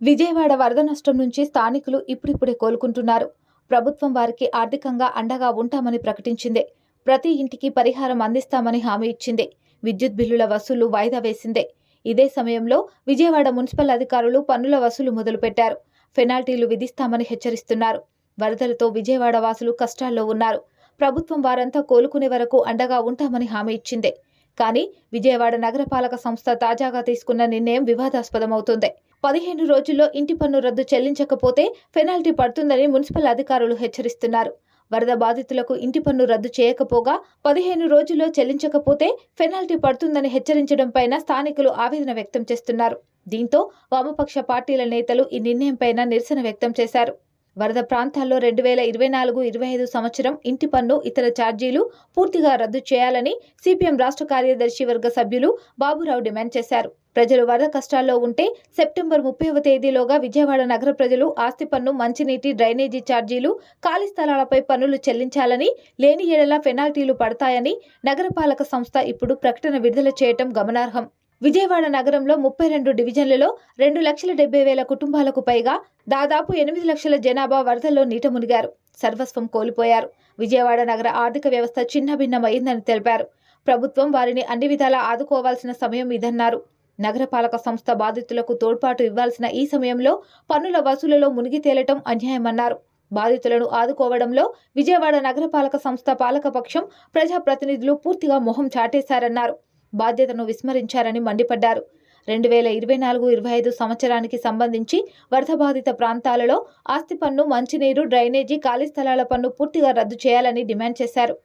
విజయవాడ వరద నష్టం నుంచి స్థానికులు ఇప్పుడిప్పుడే కోలుకుంటున్నారు. ప్రభుత్వం వారికి ఆర్థికంగా అండగా ఉంటామని ప్రకటించింది. ప్రతి ఇంటికి పరిహారం అందిస్తామని హామీ ఇచ్చింది. విద్యుత్ బిల్లుల వసూలు వాయిదా వేసిందే. ఇదే సమయంలో విజయవాడ మున్సిపల్ అధికారులు పన్నుల వసూలు మొదలుపెట్టారు. పెనాల్టీలు విధిస్తామని హెచ్చరిస్తున్నారు. వరదలతో విజయవాడ వాసులు కష్టాల్లో ఉన్నారు. ప్రభుత్వం వారంతా కోలుకునే వరకు అండగా ఉంటామని హామీ ఇచ్చింది. కానీ విజయవాడ నగరపాలక సంస్థ తాజాగా తీసుకున్న నిర్ణయం వివాదాస్పదమవుతుంది. పదిహేను రోజుల్లో ఇంటి పన్ను రద్దు చెల్లించకపోతే పెనాల్టీ పడుతుందని మున్సిపల్ అధికారులు హెచ్చరిస్తున్నారు. వరద బాధితులకు ఇంటి పన్ను రద్దు చేయకపోగా పదిహేను రోజుల్లో చెల్లించకపోతే పెనాల్టీ పడుతుందని హెచ్చరించడం పైన స్థానికులు ఆవేదన వ్యక్తం చేస్తున్నారు. దీంతో వామపక్ష పార్టీల నేతలు ఈ నిర్ణయంపైన నిరసన వ్యక్తం చేశారు. వరద ప్రాంతాల్లో రెండు వేల ఇరవై నాలుగు ఇరవై ఐదు సంవత్సరం ఇంటి పన్ను ఇతర ఛార్జీలు పూర్తిగా రద్దు చేయాలని సిపిఎం రాష్ట్ర కార్యదర్శి వర్గ సభ్యులు బాబురావు డిమాండ్ చేశారు. ప్రజలు వరద కష్టాల్లో ఉంటే సెప్టెంబర్ ముప్పైవ తేదీలోగా విజయవాడ నగర ప్రజలు ఆస్తి పన్ను మంచినీటి డ్రైనేజీ ఛార్జీలు ఖాళీ స్థలాలపై పన్నులు చెల్లించాలని లేని ఏడల పెనాల్టీలు పడతాయని నగరపాలక సంస్థ ఇప్పుడు ప్రకటన విడుదల చేయటం గమనార్హం. విజయవాడ నగరంలో ముప్పై రెండు డివిజన్లలో రెండు లక్షల డెబ్బై వేల కుటుంబాలకు పైగా దాదాపు ఎనిమిది లక్షల జనాభా వరదల్లో నీట మునిగారు. సర్వస్వం కోల్పోయారు. విజయవాడ నగర ఆర్థిక వ్యవస్థ చిన్నభిన్నమైందని తెలిపారు. ప్రభుత్వం వారిని అన్ని విధాలా ఆదుకోవాల్సిన సమయం ఇదన్నారు. నగరపాలక సంస్థ బాధితులకు తోడ్పాటు ఇవ్వాల్సిన ఈ సమయంలో పన్నుల వసూలులో మునిగి తేలటం అన్యాయమన్నారు. బాధితులను ఆదుకోవడంలో విజయవాడ నగరపాలక సంస్థ పాలకపక్షం ప్రజాప్రతినిధులు పూర్తిగా మొహం చాటేశారన్నారు. బాధ్యతను విస్మరించారని మండిపడ్డారు. రెండు వేల ఇరవై నాలుగు ఇరవై ఐదు సంవత్సరానికి సంబంధించి వరద బాధిత ప్రాంతాలలో ఆస్తి పన్ను మంచినీరు డ్రైనేజీ ఖాళీ స్థలాల పన్ను పూర్తిగా రద్దు చేయాలని డిమాండ్ చేశారు.